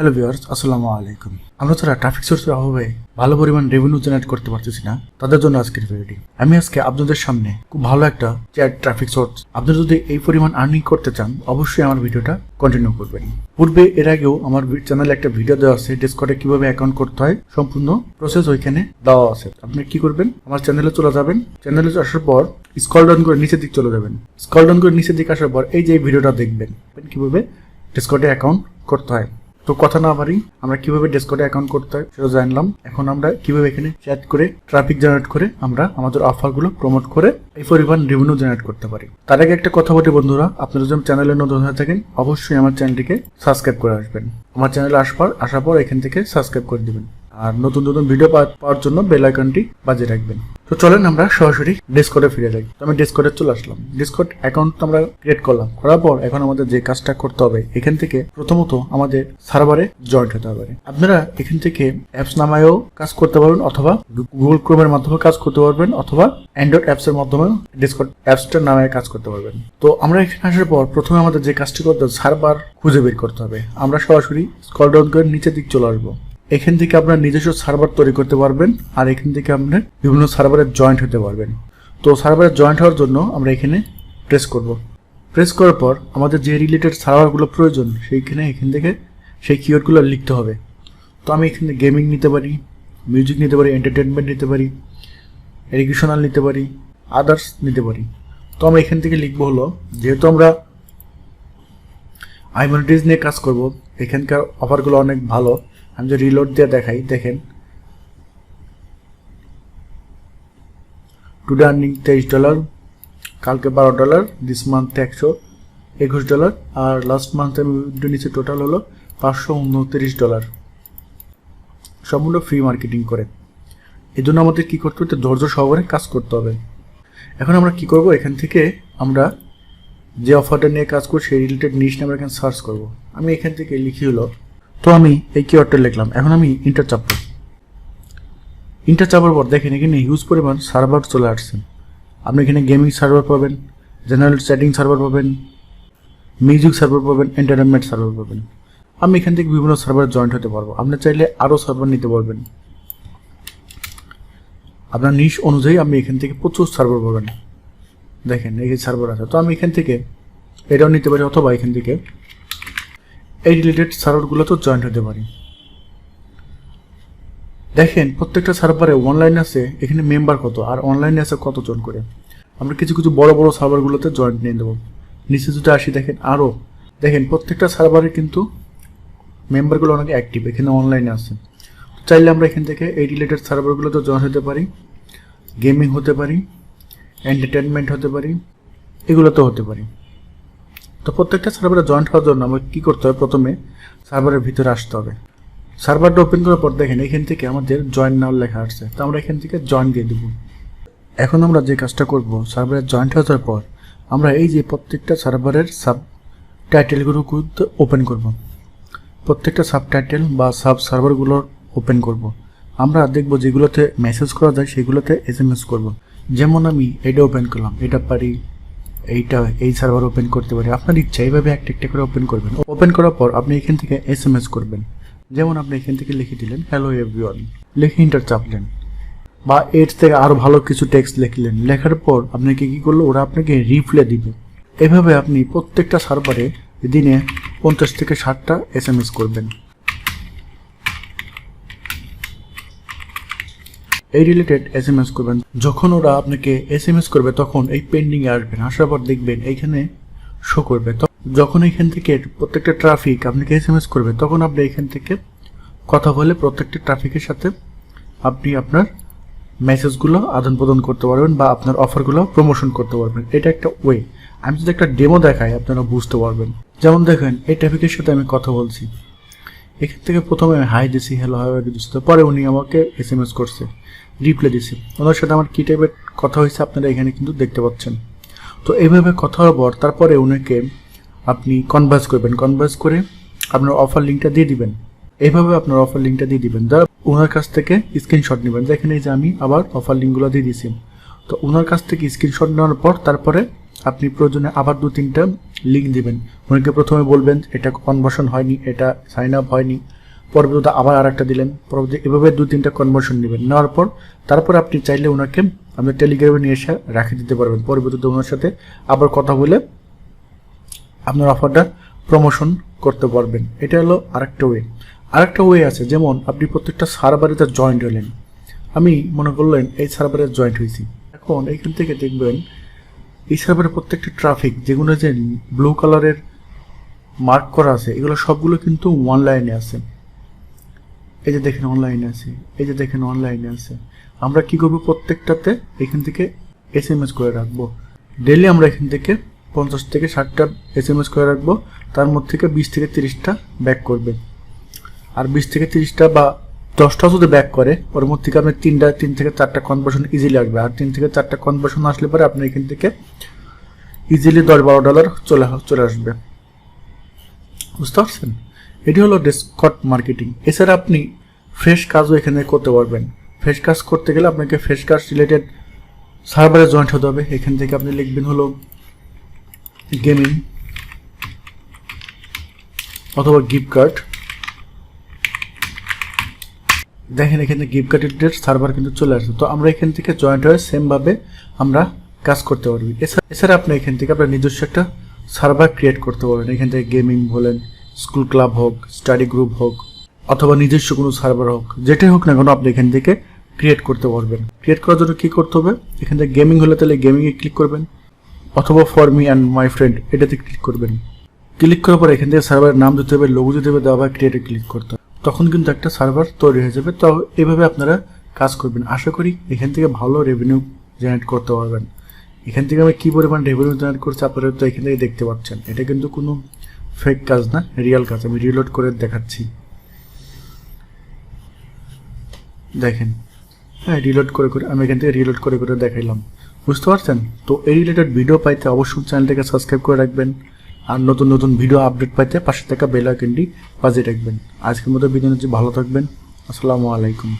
Hello viewers আসসালামু আলাইকুম। আমরা যারা ট্রাফিক সোর্সের অভাবে ভালো পরিমাণ রেভিনিউ জেনারেট করতে পারতেছি না, তাদের জন্য আজকের ভিডিওটি আমি আজকে আপনাদের সামনে খুব ভালো একটা চ্যাট ট্রাফিক সোর্স আপনারা যদি এই পরিমাণ আর্নিং করতে চান, অবশ্যই আমার ভিডিওটা কন্টিনিউ করবেন। পূর্বে এর আগেও আমার চ্যানেলে একটা ভিডিও দেওয়া আছে ডিসকর্ডে কীভাবে অ্যাকাউন্ট করতে হয়, সম্পূর্ণ প্রসেস ওইখানে দেওয়া আছে। আপনি কি করবেন? আমার চ্যানেলে চলে যাবেন। চ্যানেলে আসার পর স্কল ডাউন করে নিচের দিক চলে যাবেন। স্কল ডাউন করে নিচের দিক আসার পর এই যে ভিডিওটা দেখবেন কীভাবে ডিসকর্ডে অ্যাকাউন্ট করতে হয়। তো কথা না পারি আমরা কীভাবে ডেস্কটে অ্যাকাউন্ট করতে হয় সেটা জানলাম। এখন আমরা কীভাবে এখানে চ্যাট করে ট্রাফিক জেনারেট করে আমরা আমাদের অফারগুলো প্রমোট করে এই পরিমাণ রেভিনিউ জেনারেট করতে পারি। তার আগে একটা কথা বলি বন্ধুরা, আপনারা যদি চ্যানেলে নতুন হয়ে থাকেন, অবশ্যই আমার চ্যানেলটিকে সাবস্ক্রাইব করে আসবেন। আমার চ্যানেলে আসবার আসার পর এখান থেকে সাবস্ক্রাইব করে দিবেন। আর নতুন নতুন ভিডিও পাওয়ার জন্য বেল আইকনটি বাজিয়ে রাখবেন। তো চলেন আমরা সরাসরি ডিসকোডে ফিরে যাই। তো আমি ডিসকোডে চলে আসলাম। ডিসকোড অ্যাকাউন্ট আমরা ক্রিয়েট করলাম। করার পর এখন আমাদের যে কাজটা করতে হবে, এখান থেকে প্রথমত আমাদের সার্ভারে জয়েন্ট হতে হবে। আপনারা এখান থেকে অ্যাপস নামায়ও কাজ করতে পারবেন অথবা গুগল ক্রোমের মাধ্যমে কাজ করতে পারবেন অথবা অ্যান্ড্রয়েড অ্যাপস এর মাধ্যমে ডিসকোড অ্যাপসটার নামে কাজ করতে পারবেন। তো আমরা এখানে আসার পর প্রথমে আমাদের যে কাজটি করতে হবে সার্ভার খুঁজে বের করতে হবে। আমরা সরাসরি স্কল ডাউন করে নিচের দিক চলে আসব। এখান থেকে আপনার নিজস্ব সার্ভার তৈরি করতে পারবেন আর এখান থেকে আপনার বিভিন্ন সার্ভারে জয়েন্ট হতে পারবেন। তো সার্ভারে জয়েন্ট হওয়ার জন্য আমরা এখানে প্রেস করব। প্রেস করার পর আমাদের যে রিলেটেড সার্ভারগুলো প্রয়োজন সেইখানে এখান থেকে সেই কিওয়ার্ডগুলো লিখতে হবে। তো আমি এখানে গেমিং নিতে পারি মিউজিক নিতে পারি এন্টারটেনমেন্ট নিতে পারি এডুকেশনাল নিতে পারি আদার্স নিতে পারি। তো আমরা এখান থেকে লিখব হলো, যেহেতু আমরা আইমনিটিস নিয়ে কাজ করব, এখানকার অফারগুলো অনেক ভালো আমি যে রিলোড দিয়ে দেখাই, দেখেন। টুডে আর্নিং তেইশ ডলার কালকে বারো ডলার দিস মান্থ একশো একুশ ডলার আর লাস্ট মান্থে নিচে টোটাল হলো পাঁচশো উনত্রিশ ডলার সম্পূর্ণ ফ্রি মার্কেটিং করে। এই জন্য আমাদের কী করতে হবে? ধৈর্য সহকারে কাজ করতে হবে। এখন আমরা কি করব? এখান থেকে আমরা যে অফারটা নিয়ে কাজ করছি, সেই রিলেটেড নিশ নিয়ে আমরা এখানে সার্চ করব। আমি এখান থেকে লিখি হলো তো আমি এই কিওয়ার্ডটা লিখলাম। এখন আমি ইন্টার চাপব। ইন্টার চাপার পর দেখেন, এখানে হিউজ পরিমাণ সার্ভার চলে আসছে। আপনি এখানে গেমিং সার্ভার পাবেন জেনারেল চ্যাটিং সার্ভার পাবেন মিউজিক সার্ভার পাবেন এন্টারটেনমেন্ট সার্ভার পাবেন। আমি এখান থেকে বিভিন্ন সার্ভার জয়েন্ট হতে পারব। আপনি চাইলে আরও সার্ভার নিতে পারবেন। আপনার নিশ অনুযায়ী আপনি এখান থেকে প্রচুর সার্ভার পাবেন। দেখেন, এই সার্ভার আছে। তো আমি এখান থেকে এটাও নিতে পারি, অথবা এখান থেকে এই রিলেটেড সার্ভারগুলো তো জয়েন্ট হতে পারি। দেখেন, প্রত্যেকটা সার্ভারে অনলাইন আছে, এখানে মেম্বার কত, আর অনলাইনে আছে কতজন করে। আমরা কিছু কিছু বড় বড় সার্ভারগুলোতে জয়েন্ট নিয়ে দেবো নিচে যদি আসি, দেখেন আরও দেখেন, প্রত্যেকটা সার্ভারে কিন্তু মেম্বারগুলো অনেক অ্যাক্টিভ এখানে অনলাইনে আছে। চাইলে আমরা এখান থেকে এই রিলেটেড সার্ভারগুলোতে জয়েন হতে পারি। গেমিং হতে পারি এন্টারটেনমেন্ট হতে পারি, এগুলোতেও হতে পারি। তো প্রত্যেকটা সার্ভারে জয়েন্ট হওয়ার জন্য আমাকে কী করতে হবে? প্রথমে সার্ভারের ভিতরে আসতে হবে। সার্ভারটা ওপেন করার পর দেখেন এখান থেকে আমাদের জয়েন নাও লেখা আসছে তো আমরা এখান থেকে জয়েন দিয়ে দেবো। এখন আমরা যে কাজটা করব সার্ভারে জয়েন্ট হওয়ার পর আমরা এই যে প্রত্যেকটা সার্ভারের সাব টাইটেলগুলো ওপেন করব। প্রত্যেকটা সাব টাইটেল বা সাব সার্ভারগুলোর ওপেন করব। আমরা দেখব যেগুলোতে মেসেজ করা যায়, সেগুলোতে এস এম এস করব। যেমন আমি এটা ওপেন করলাম, এটা পারি এইটা, এই সার্ভার ওপেন করতে পারি আপনার ইচ্ছা এইভাবে একটা একটা করে ওপেন করবেন। ওপেন করার পর আপনি এখান থেকে এস এম এস করবেন। যেমন আপনি এখান থেকে লিখে দিলেন হ্যালো এভরিওয়ান লিখে ইন্টার চাপলেন। বা এর থেকে আরও ভালো কিছু টেক্সট লিখলেন। লেখার পর আপনাকে কী করল? ওরা আপনাকে রিপ্লে দিবে। এভাবে আপনি প্রত্যেকটা সার্ভারে দিনে পঞ্চাশ থেকে ষাটটা এস এম এস করবেন। এই রিলেটেড এস এম এস করবেন। যখন ওরা আপনাকে এস এম এস করবে, তখন এই পেন্ডিং এ আসবেন। আসার পর দেখবেন এইখানে শো করবে। যখন এখান থেকে প্রত্যেকটা ট্রাফিক আপনাকে এস এম এস করবে, তখন আপনি এখান থেকে কথা বলে প্রত্যেকটা ট্রাফিকের সাথে আপনি আপনার মেসেজগুলো আদান প্রদান করতে পারবেন বা আপনার অফারগুলো প্রমোশন করতে পারবেন। এটা একটা ওয়ে আমি যদি একটা ডেমো দেখাই, আপনারা বুঝতে পারবেন। যেমন দেখেন, এই ট্রাফিকের সাথে আমি কথা বলছি। এখান থেকে প্রথমে আমি হাই দিছি হ্যালো হাই দিচ্ছি পরে উনি আমাকে এস এম এস করছে রিপ্লে দিছি। ওনার সাথে আমার কী টাইপের কথা হয়েছে আপনারা এখানে কিন্তু দেখতে পাচ্ছেন। তো এইভাবে কথা হওয়ার পর তারপরে ওনাকে আপনি কনভার্স করবেন। কনভার্স করে আপনার অফার লিঙ্কটা দিয়ে দিবেন। এইভাবে আপনার অফার লিঙ্কটা দিয়ে দিবেন। যারা ওনার কাছ থেকে স্ক্রিনশট নেবেন। এই যে আমি আবার অফার লিঙ্কগুলো দিয়ে দিয়েছি তো ওনার কাছ থেকে স্ক্রিনশট নেওয়ার পর তারপরে আপনি প্রয়োজনে আবার দু তিনটা লিঙ্ক দিবেন। অনেকে প্রথমে বলবেন, এটা কনভার্সন হয়নি, এটা সাইন আপ হয়নি। পরবর্তীতে আবার আর একটা দিলেন, পরবর্তী এভাবে দু তিনটা কনভার্সন নেবেন। নেওয়ার পর তারপর আপনি চাইলে ওনাকে আপনার টেলিগ্রামে নিয়ে এসে রাখে দিতে পারবেন। পরবর্তীতে ওনার সাথে আবার কথা বলে আপনার অফারটা প্রমোশন করতে পারবেন। এটা হলো আরেকটা ওয়ে আরেকটা ওয়ে আছে, যেমন আপনি প্রত্যেকটা সার্ভারেতে জয়েন্ট হলেন। আমি মনে করলেন এই সার্ভারে জয়েন্ট হয়েছি। এখন এইখান থেকে দেখবেন এই প্রত্যেকটা ট্রাফিক যেগুলো যে ব্লু কালারের মার্ক করা আছে, এগুলো সবগুলো কিন্তু অনলাইনে আছে। এই যে দেখেন অনলাইনে আছে, এই যে দেখেন অনলাইনে আছে। আমরা কি করব প্রত্যেকটাতে? এখান থেকে এস এম এস করে রাখব। ডেলি আমরা এখান থেকে পঞ্চাশ থেকে ষাটটা এস এম এস করে রাখব। তার মধ্যে থেকে বিশ থেকে তিরিশটা ব্যাক করবে। আর বিশ থেকে তিরিশটা বা দশটা যদি ব্যাক করে, ওর মধ্যে থেকে আপনি তিনটা, তিন থেকে চারটা কনভার্সন ইজিলি আসবে। আর তিন থেকে চারটা কনভার্সন আসলে পরে আপনি এখান থেকে ইজিলি দশ বারো ডলার চলে চলে আসবে। বুঝতে পারছেন? এটি হলো ডেস্কট মার্কেটিং এছাড়া আপনি ফ্রেশ কাজও এখানে করতে পারবেন। ফ্রেশ কাজ করতে গেলে আপনাকে ফ্রেশ কাজ রিলেটেড সার্ভারে জয়েন্ট হতে হবে। এখান থেকে আপনি লিখবেন হলো গেমিং অথবা গিফট কার্ড দেখেন এখানে গিফট কার্ডের ডেট সার্ভার কিন্তু চলে আসছে। তো আমরা এখান থেকে জয়েন্ট হয়ে সেমভাবে আমরা কাজ করতে পারবি। এছাড়া আপনি এখান থেকে আপনার নিজস্ব একটা সার্ভার ক্রিয়েট করতে পারবেন। এখান থেকে গেমিং বলেন স্কুল ক্লাব হোক স্টাডি গ্রুপ হোক, অথবা নিজস্ব কোনো সার্ভার হোক, যেটাই হোক না কেন আপনি এখান থেকে ক্রিয়েট করতে পারবেন। ক্রিয়েট করার জন্য কী করতে হবে? এখান থেকে গেমিং হলে তাহলে গেমিংয়ে ক্লিক করবেন, অথবা for me and my friend এটাতে ক্লিক করবেন। ক্লিক করার পর এখান থেকে সার্ভারের নাম দিতে হবে লোগো দিতে হবে, দেওয়া ক্রিয়েটে ক্লিক করতে তখন কিন্তু একটা সার্ভার তৈরি হয়ে যাবে। তো এভাবে আপনারা কাজ করবেন। আশা করি এখান থেকে ভালো রেভিনিউ জেনারেট করতে পারবেন। এখান থেকে আমি কী পরিমাণ রেভিনিউ জেনারেট করছি আপনারা তো এখান থেকে দেখতে পাচ্ছেন। এটা কিন্তু কোনো ফেক কাজ না রিয়েল কাজ। আমি রিলোড করে দেখাচ্ছি। দেখেন। হ্যাঁ রিলোড করে করে আমি এখান থেকে রিলোড করে করে দেখাইলাম। বুঝতে পারছেন? তো এই রিলেটেড ভিডিও পাইতে অবশ্যই চ্যানেলটাকে সাবস্ক্রাইব করে রাখবেন। আর নতুন নতুন ভিডিও আপডেট পাইতে পাশে থাকা বেল আইকনটি বাজিয়ে রাখবেন। আজকের মতো বিদায় হচ্ছে ভালো থাকবেন। আসসালামু আলাইকুম।